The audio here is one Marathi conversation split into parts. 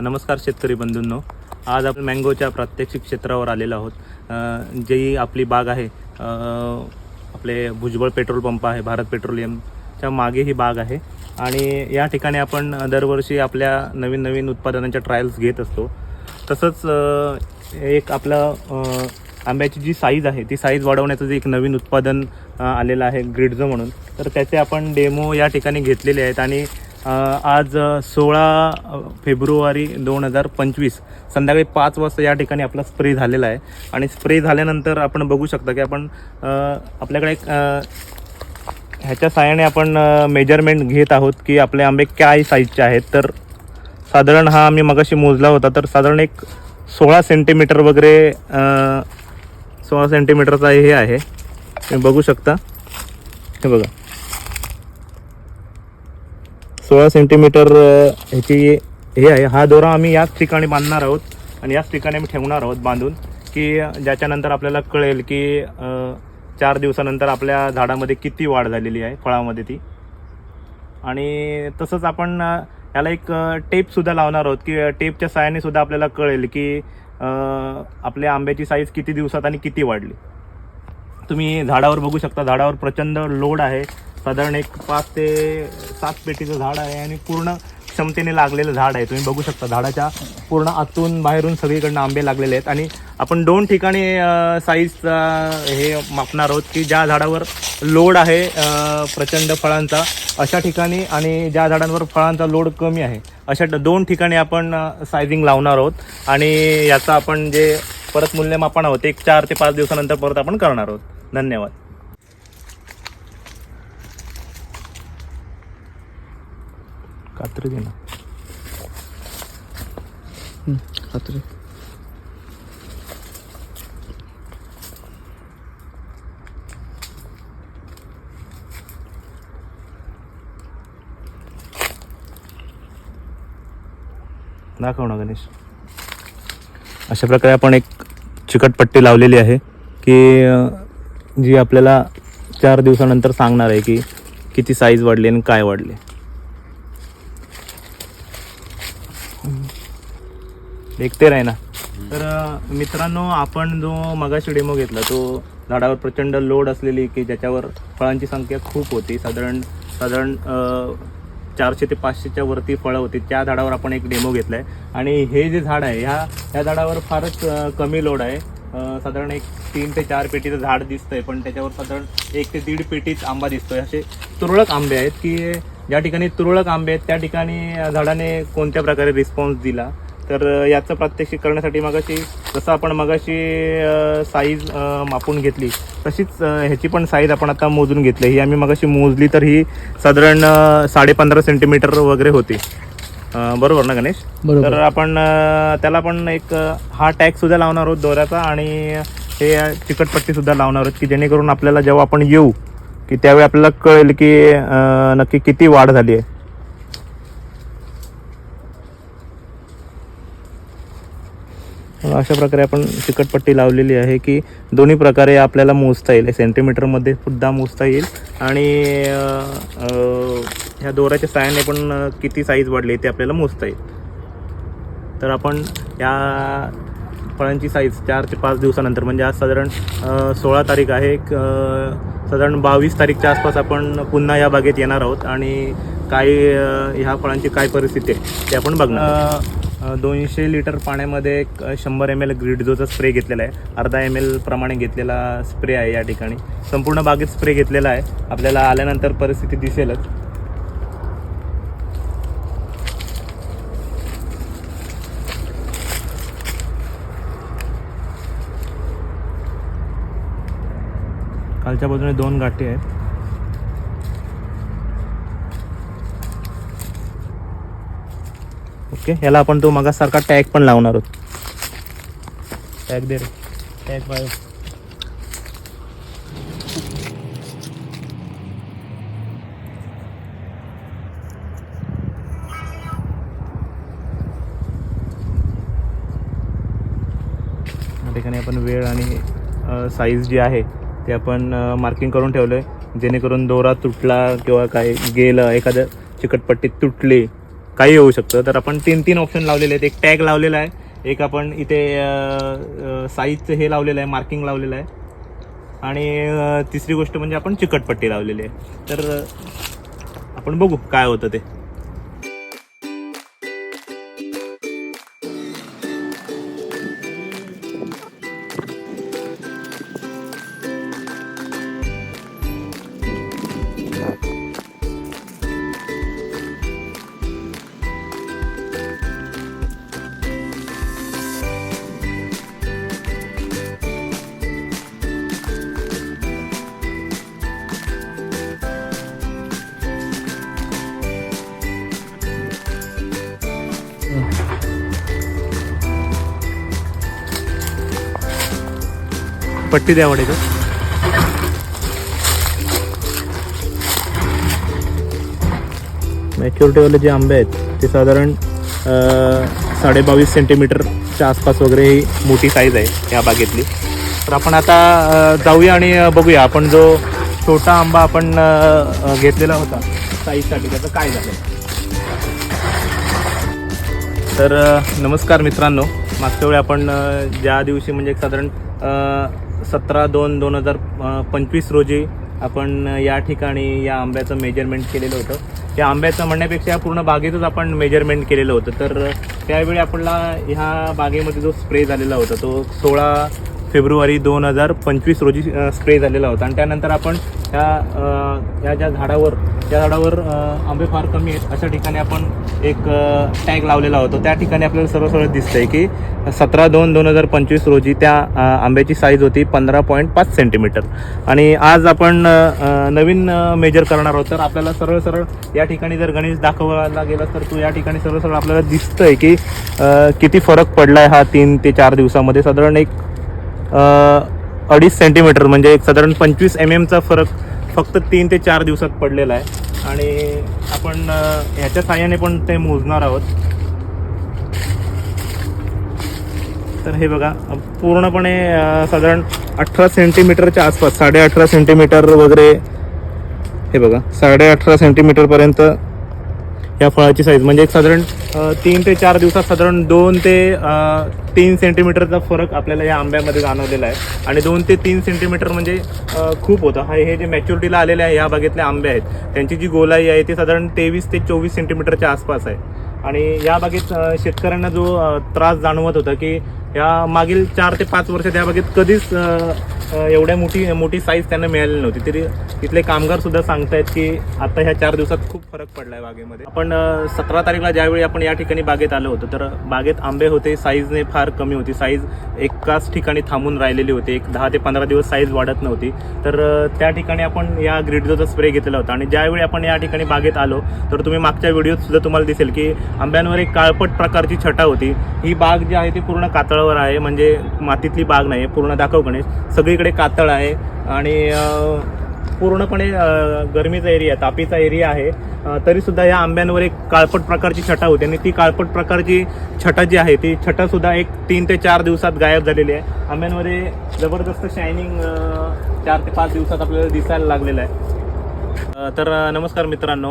नमस्कार शेतकरी बंधूंनो. आज आपण मँगोच्या प्रात्यक्षिक क्षेत्रावर आलेलो आहोत. जी आपली बाग आहे आपले भुजबळ पेट्रोल पंप आहे भारत पेट्रोलियमच्या मागे ही बाग आहे. आणि या ठिकाणी आपण दरवर्षी आपल्या नवीन नवीन उत्पादनांच्या ट्रायल्स घेत असतो. तसंच एक आपलं आंब्याची जी साईज आहे ती साईज वाढवण्याचं जे एक नवीन उत्पादन आलेलं आहे ग्रिडझो म्हणून. तर त्याचे आपण डेमो या ठिकाणी घेतलेले आहेत. आणि आज सोळा फेब्रुवारी दोन हजार पंचवीस संध्याकाळी पाच वाजता या ठिकाणी आपला स्प्रे झालेला आहे. आणि स्प्रे झाल्यानंतर आपण बघू शकता की आपण आपल्याकडे एक ह्याच्या साहाय्याने आपण मेजरमेंट घेत आहोत की आपले आंबे काय साईजचे आहेत. तर साधारण हा आम्ही मगाशी मोजला होता तर साधारण एक सोळा सेंटीमीटर वगैरे सोळा सेंटीमीटरचा हे आहे. तुम्ही बघू शकता. हे बघा. सोळा सेंटीमीटर ह्याची हे आहे. हा दोरा आम्ही याच ठिकाणी बांधणार आहोत आणि याच ठिकाणी आम्ही ठेवणार आहोत बांधून की ज्याच्यानंतर आपल्याला कळेल की चार दिवसानंतर आपल्या झाडामध्ये किती वाढ झालेली आहे फळामध्ये ती. आणि तसंच आपण याला एक टेपसुद्धा लावणार आहोत की टेपच्या साहाय्याने सुद्धा आपल्याला कळेल की आपल्या आंब्याची साईज किती दिवसात आणि किती वाढली. तुम्ही झाडावर बघू शकता झाडावर प्रचंड लोड आहे. साधारण एक पाच ते सात पेटीचं झाड आहे आणि पूर्ण क्षमतेने लागलेलं झाड आहे. तुम्ही बघू शकता झाडाच्या पूर्ण आतून बाहेरून सगळीकडनं आंबे लागलेले आहेत. आणि आपण दोन ठिकाणी साईजचा हे मापणार आहोत की ज्या झाडावर लोड आहे प्रचंड फळांचा अशा ठिकाणी आणि ज्या झाडांवर फळांचा लोड कमी आहे अशा दोन ठिकाणी आपण सायझिंग लावणार आहोत. आणि याचा आपण जे परत मूल्यमापन आहोत एक चार ते पाच दिवसानंतर परत आपण करणार आहोत. धन्यवाद. कात्री दे ना खात्री दाखव ना गणेश. अशा प्रकारे आपण एक चिकटपट्टी लावलेली आहे की जी आपल्याला चार दिवसानंतर सांगणार आहे की किती साईज वाढली आणि काय वाढले. देखते राही ना तर मित्रांनो आपण जो मगाशी डेमो घेतला तो झाडावर प्रचंड लोड असलेली की ज्याच्यावर फळांची संख्या खूप होती. साधारण साधारण चारशे ते पाचशेच्या वरती फळं होती. त्या झाडावर आपण एक डेमो घेतलाय. आणि हे जे झाड आहे ह्या ह्या झाडावर फारच कमी लोड आहे. साधारण एक तीन ते चार पेटीचं झाड दिसतंय पण त्याच्यावर साधारण एक ते दीड पेटीच आंबा दिसतोय. असे तुरळक आंबे आहेत की ज्या ठिकाणी तुरळक आंबे आहेत त्या ठिकाणी झाडाने कोणत्या प्रकारे रिस्पॉन्स दिला? तर याचं प्रात्यक्षिक करण्यासाठी मगाशी जसं आपण मगाशी साईज मापून घेतली तशीच ह्याची पण साईज आपण आता मोजून घेतली. ही आम्ही मगाशी मोजली तर ही साधारण साडेपंधरा सेंटीमीटर वगैरे होती. बरोबर ना गणेश. तर आपण त्याला पण एक हा टॅग सुद्धा लावणार आहोत दोऱ्याचा आणि हे चिकटपट्टी सुद्धा लावणार आहोत की जेणेकरून आपल्याला जेव्हा आपण येऊ की त्यावेळी आपल्याला कळेल की नक्की किती वाढ झाली आहे. अशा प्रकारे आपण चिकटपट्टी लावलेली आहे की दोन्ही प्रकारे आपल्याला मोजता येईल. सेंटीमीटरमध्ये सुद्धा मोजता येईल. आणि ह्या दोऱ्याच्या साहाय्याने पण किती साईज वाढली ते आपल्याला मोजता येईल. तर आपण या फळांची साईज चार ते पाच दिवसानंतर म्हणजे आज साधारण सोळा तारीख आहे. एक, साधारण बावीस तारीखच्या आसपास आपण पुन्हा या बागेत येणार आहोत. आणि काय ह्या फळांची काय परिस्थिती आहे ते आपण बघणार दोनशे लिटर पाण्यामध्ये एक शंभर एम एल ग्रिडझोचा स्प्रे घेतलेला आहे. अर्धा एम एल प्रमाणे घेतलेला स्प्रे आहे या ठिकाणी. संपूर्ण बागेत स्प्रे घेतलेला आहे. आपल्याला आल्यानंतर परिस्थिती दिसेलच. खालच्या बाजूने दोन गाठी आहेत. ओके याला आपण तो मगासारखा टॅग पण लावणार आहोत. टॅग दे रे. टॅग पाहिजे ठिकाणी आपण वेळ आणि साईज जी आहे ते आपण मार्किंग करून ठेवलं आहे जेणेकरून दोरा तुटला किंवा काय गेलं एखादं चिकटपट्टी तुटली काही होऊ शकतं. तर आपण तीन तीन ऑप्शन लावलेले आहेत. एक टॅग लावलेला आहे. एक आपण इथे साईजचं हे लावलेलं आहे. मार्किंग लावलेलं आहे. आणि तिसरी गोष्ट म्हणजे आपण चिकटपट्टी लावलेली आहे. तर आपण बघू काय होतं ते. पट्टी द्या वाटेचं मॅच्युरिटीवाले जे आंबे आहेत ते साधारण साडेबावीस सेंटीमीटरच्या आसपास वगैरे ही मोठी साईज आहे या बागेतली. तर आपण आता जाऊया आणि बघूया. आपण जो छोटा आंबा आपण घेतलेला होता साईजसाठी त्याचं काय झालं? तर नमस्कार मित्रांनो. मागच्या वेळी आपण ज्या दिवशी म्हणजे एक साधारण सतरा दोन दोन हजार पंचवीस रोजी आपण या ठिकाणी या आंब्याचं मेजरमेंट केलेलं होतं. त्या आंब्याचं म्हणण्यापेक्षा या पूर्ण बागेतच आपण मेजरमेंट केलेलं होतं. तर त्यावेळी आपल्याला ह्या बागेमध्ये जो स्प्रे झालेला होता तो सोळा फेब्रुवारी दोन हजार पंचवीस रोजी स्प्रे झालेला होता. आणि त्यानंतर आपण ह्या ह्या ज्या झाडावर त्या झाडावर आंबे फार कमी आहेत अशा ठिकाणी आपण एक टॅग लावलेला होतो. त्या ठिकाणी आपल्याला सर्व सरळ दिसतंय की सतरा दोन दोन हजार पंचवीस रोजी त्या आंब्याची साईज होती पंधरा पॉईंट पाच सेंटीमीटर आणि आज आपण नवीन मेजर करणार आहोत. तर आपल्याला सरळ सरळ या ठिकाणी जर गणेश दाखवायला गेला तर तो या ठिकाणी सरळ सरळ आपल्याला दिसतंय की किती फरक पडलाय हा तीन ते चार दिवसामध्ये. साधारण एक अडीच सेंटीमीटर म्हणजे एक साधारण पंचवीस एम एमचा फरक फक्त तीन ते चार दिवसात पडलेला आहे. आणि आपण ह्याच्या साह्याने पण ते मोजणार आहोत. तर हे बघा पूर्णपणे साधारण अठरा सेंटीमीटरच्या आसपास साडे अठरा सेंटीमीटर वगैरे हे बघा साडे अठरा सेंटीमीटरपर्यंत या फळाची साईज म्हणजे एक साधारण तीन ते चार दिवसात साधारण दोन ते तीन सेंटीमीटरचा फरक आपल्याला या आंब्यामध्ये जाणवलेला आहे. आणि दोन ते तीन सेंटीमीटर म्हणजे खूप होतं. हा हे जे मॅच्युरिटीला आलेले आहे या बागेतले आंबे आहेत त्यांची जी गोलाई आहे ती साधारण तेवीस ते चोवीस सेंटीमीटरच्या आसपास आहे. आणि या बागेत शेतकऱ्यांना जो त्रास जाणवत होता की या मागील चार ते पाच वर्ष त्या बागेत कधीच एवढ्या मोठी मोठी साईज त्यांना मिळालेली नव्हती. तरी तिथले कामगार सुद्धा सांगतायत की आता ह्या चार दिवसात खूप फरक पडलाय बागेमध्ये. आपण सतरा तारीखला ज्यावेळी आपण या ठिकाणी बागेत आलो होतो तर बागेत आंबे होते साईजने फार कमी होती. साईज एकाच ठिकाणी थांबून राहिलेली होती. एक दहा ते पंधरा दिवस साईज वाढत नव्हती. तर त्या ठिकाणी आपण या ग्रिडजोचा स्प्रे घेतलेला होता. आणि ज्यावेळी आपण या ठिकाणी बागेत आलो तर तुम्ही मागच्या व्हिडिओत सुद्धा तुम्हाला दिसेल की आंब्यांवर एक काळपट प्रकारची छटा होती. ही बाग जी आहे ती पूर्ण कातळ कातळावर आहे म्हणजे मातीतली बाग नाही पूर्ण दाखव गणेश. सगळीकडे कातळ आहे आणि पूर्णपणे गरमीचा एरिया तापीचा एरिया आहे. तरीसुद्धा या आंब्यांवर एक काळपट प्रकारची छटा होती आणि ती काळपट प्रकारची छटा जी आहे ती छटासुद्धा एक तीन ते चार दिवसात गायब झालेली आहे. आंब्यांमध्ये जबरदस्त शायनिंग चार ते पाच दिवसात आपल्याला दिसायला लागलेलं आहे. तर नमस्कार मित्रांनो.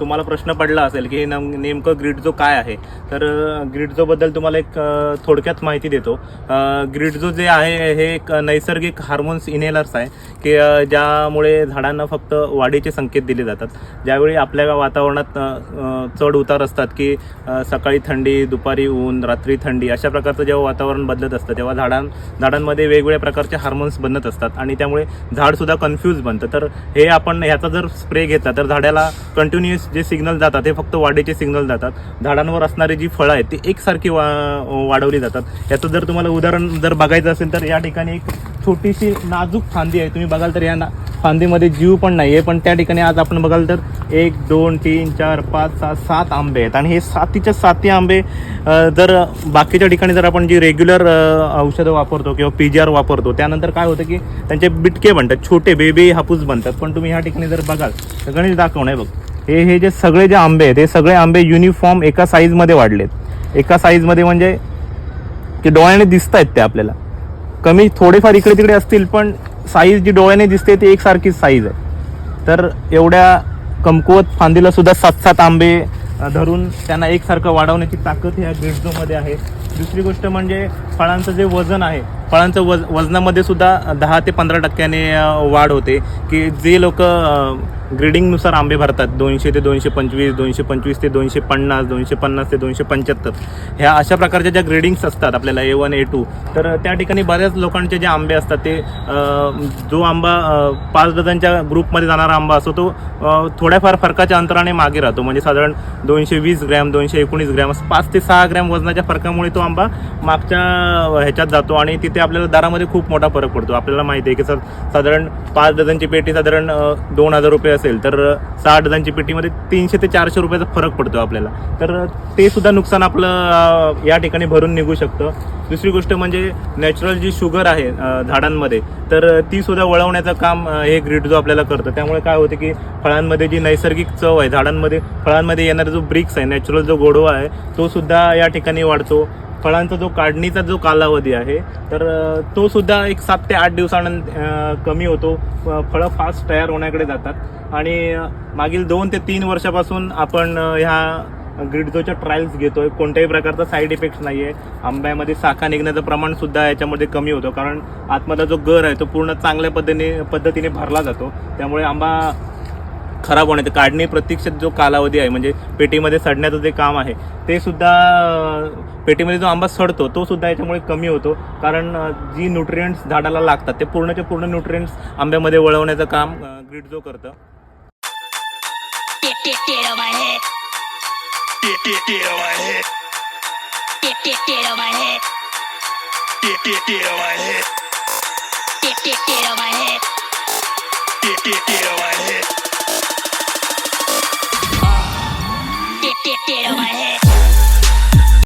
तुम्हाला प्रश्न पडला असेल की नम नेमकं ग्रिडझो काय आहे तर अ, तुम्हाला एक थोडक्यात माहिती देतो. अ, जे आहे हे एक नैसर्गिक हार्मोन्स इनेलर्स आहे की ज्यामुळे झाडांना फक्त वाढीचे संकेत दिले जातात. ज्यावेळी आपल्या वातावरणात चढ उतार असतात की सकाळी थंडी दुपारी ऊन रात्री थंडी अशा प्रकारचं जेव्हा वातावरण बदलत असतं तेव्हा झाडां झाडांमध्ये वेगवेगळ्या प्रकारचे हार्मोन्स बनत असतात आणि त्यामुळे झाडसुद्धा कन्फ्यूज बनतं. तर हे आपण ह्याचा जर जर स्प्रे घेतला तर झाडाला कंटिन्युअस जे सिग्नल जातात हे फक्त वाढीचे सिग्नल जातात. झाडांवर असणारी जी फळं आहेत ती एकसारखी वा वाढवली जातात. याचं जर तुम्हाला उदाहरण जर बघायचं असेल तर या ठिकाणी एक छोटीशी नाजूक फांदी आहे. तुम्ही बघाल तर या ना फांदीमध्ये जीव पण नाही आहे पण त्या ठिकाणी आज आपण बघाल तर एक दोन तीन चार पाच सहा सात आंबे आहेत. आणि हे सातीच्या साती आंबे जर बाकीच्या ठिकाणी जर आपण जी रेग्युलर औषधं वापरतो किंवा पी जी आर वापरतो त्यानंतर काय होतं की त्यांचे बिटके बनतात छोटे बेबी हापूस बनतात. पण तुम्ही ह्या ठिकाणी जर बघाल. सगळेच गणेश दाखवणं आहे बघ. हे हे जे सगळे जे आंबे आहेत हे सगळे आंबे युनिफॉर्म एका साईजमध्ये वाढलेत. एका साईजमध्ये म्हणजे की डोळ्याने दिसत आहेत ते आपल्याला. कमी थोडेफार इकडे तिकडे असतील पण साईज जी डोळ्याने दिसते ती एकसारखीच साईज आहे. तर एवढ्या कमकुवत फांदीला सुद्धा सात सात आंबे धरून त्यांना एकसारखं वाढवण्याची ताकद ह्या गिरजोमध्ये आहे. दुसरी गोष्ट म्हणजे फळांचं जे वजन आहे फळांचं वज वजनामध्ये सुद्धा दहा ते पंधरा टक्क्याने वाढ होते की जे लोक ग्रेडिंगनुसार आंबे भरतात. दोनशे ते दोनशे पंचवीस दोनशे पंचवीस ते दोनशे पन्नास दोनशे पन्नास ते दोनशे पंच्याहत्तर. ह्या अशा प्रकारच्या ज्या ग्रेडिंग्स असतात आपल्याला ए वन ए टू तर त्या ठिकाणी बऱ्याच लोकांचे जे आंबे असतात ते जो आंबा पाच डझनच्या ग्रुपमध्ये जाणारा आंबा असतो तो थोड्याफार फरकाच्या अंतराने मागे राहतो. म्हणजे साधारण दोनशे वीस ग्रॅम दोनशे एकोणीस ग्रॅम असं पाच ते सहा ग्रॅम वजनाच्या फरकामुळे तो आंबा मागच्या ह्याच्यात जातो आणि तिथे आपल्याला दरामध्ये खूप मोठा फरक पडतो. आपल्याला माहिती आहे की सर साधारण पाच डझनची पेटी साधारण दोन हजार रुपये असेल तर साठ सहा डझनची पेटीमध्ये तीनशे ते चारशे रुपयाचा फरक पडतो आपल्याला. तर ते सुद्धा नुकसान आपलं या ठिकाणी भरून निघू शकतं. दुसरी गोष्ट म्हणजे नॅचरल जी शुगर आहे झाडांमध्ये तर ती सुद्धा वळवण्याचं काम हे ग्रीड जो आपल्याला करतं. त्यामुळे काय होतं की फळांमध्ये जी नैसर्गिक चव आहे झाडांमध्ये फळांमध्ये येणारा जो ब्रिक्स आहे नॅचरल जो गोडवा आहे तो सुद्धा या ठिकाणी वाढतो. फळांचा जो काढणीचा जो कालावधी आहे तर तो सुद्धा एक सात ते आठ दिवसानंतर कमी होतो. फ- फळं फास्ट तयार होण्याकडे जातात. आणि मागील दोन ते तीन वर्षापासून आपण ह्या ग्रिडझोच्या ट्रायल्स घेतोय. कोणत्याही प्रकारचा साईड इफेक्ट नाही आहे आंब्यामध्ये साखा निघण्याचं प्रमाण सुद्धा याच्यामध्ये कमी होतं. कारण आतमधला जो गर आहे तो पूर्ण चांगल्या पद्धतीने पद्धतीने भरला जातो. त्यामुळे आंबा खराब होण्याचं काढणी प्रत्यक्ष जो कालावधी आहे म्हणजे पेटीमध्ये सडण्याचं जे काम आहे ते सुद्धा पेटीमध्ये जो आंबा सडतो तो सुद्धा याच्यामुळे कमी होतो कारण जी न्यूट्रियंट्स झाडाला लागतात ते पूर्णचे पूर्ण न्यूट्रियंट्स आंब्यामध्ये वळवण्याचं काम ग्रीड जो करतं